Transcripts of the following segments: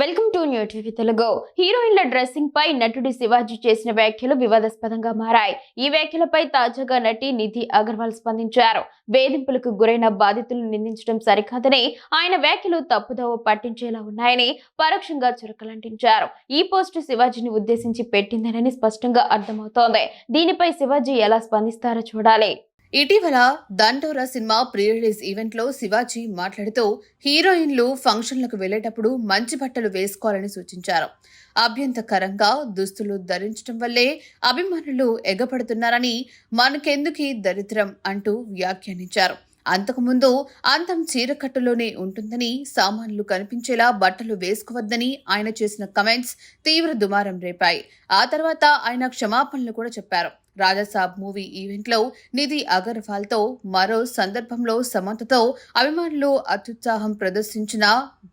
Welcome to new TV Telugu హీరోయిన్ల dressing పై నటుడి శివాజీ చేసిన వ్యాఖ్యలు వివాదాస్పదంగా మారాయి. ఈ వ్యాఖ్యలపై తాజాగా నటి నిధి అగర్వాల్ స్పందించారు. వేధింపులకు గురైన బాధితులను నిందించడం సరికాదని ఆయన వ్యాఖ్యలు తప్పుదోవ పట్టించేలా ఉన్నాయని పరోక్షంగా చురకలంటించారు. ఈ పోస్టు శివాజీని ఉద్దేశించి పెట్టిందనని స్పష్టంగా అర్థమవుతోంది. దీనిపై శివాజీ ఎలా స్పందిస్తారో చూడాలి. ఇటీవల దండోరా సినిమా ప్రీ రిలీజ్ ఈవెంట్లో శివాజీ మాట్లాడుతూ హీరోయిన్లు ఫంక్షన్లకు వెళ్ళేటప్పుడు మంచి బట్టలు వేసుకోవాలని సూచించారు. అభ్యంతకరంగా దుస్తులు ధరించడం వల్లే అభిమానులు ఎగపడుతున్నారని మనకెందుకీ దరిద్రం అంటూ వ్యాఖ్యానించారు. అంతకుముందు అందం చీరకట్టులోనే ఉంటుందని సామాన్లు కనిపించేలా బట్టలు వేసుకోవద్దని ఆయన చేసిన కమెంట్స్ తీవ్ర దుమారం రేపాయి. ఆ తర్వాత ఆయన క్షమాపణలు కూడా చెప్పారు. రాజాసాబ్ మూవీ ఈవెంట్లో నిధి అగర్వాల్తో మరో సందర్భంలో సమంతతో అభిమానులు అత్యుత్సాహం ప్రదర్శించిన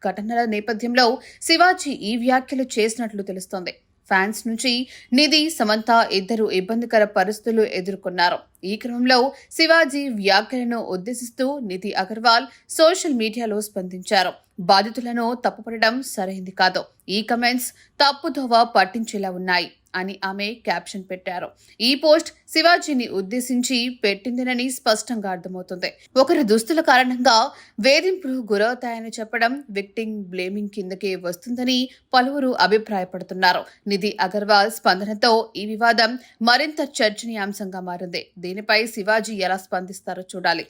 ఘటనల నేపథ్యంలో శివాజీ ఈ వ్యాఖ్యలు చేసినట్లు తెలుస్తోంది. ఫ్యాన్స్ నుంచి నిధి సమంత ఇద్దరు ఇబ్బందికర పరిస్థితులు ఎదుర్కొన్నారు. ఈ క్రమంలో శివాజీ వ్యాఖ్యలను ఉద్దేశిస్తూ నిధి అగర్వాల్ సోషల్ మీడియాలో స్పందించారు. బాధితులను తప్పుపడడం సరైంది కాదు. ఈ కమెంట్స్ తప్పుదోవ పట్టించేలా ఉన్నాయి. అని ఆమె క్యాప్షన్ పెట్టారు. ఈ పోస్ట్ శివాజీని ఉద్దేశించి పెట్టిందినని స్పష్టంగా అర్థమవుతుంది. ఒకరి దుస్తుల కారణంగా వేధింపులు గురవుతాయని చెప్పడం విక్టింగ్ బ్లేమింగ్ కిందకే వస్తుందని పలువురు అభిప్రాయపడుతున్నారు. నిధి అగర్వాల్ స్పందనతో ఈ వివాదం మరింత చర్చనీయాంశంగా మారింది. దీనిపై శివాజీ ఎలా స్పందిస్తారో చూడాలి.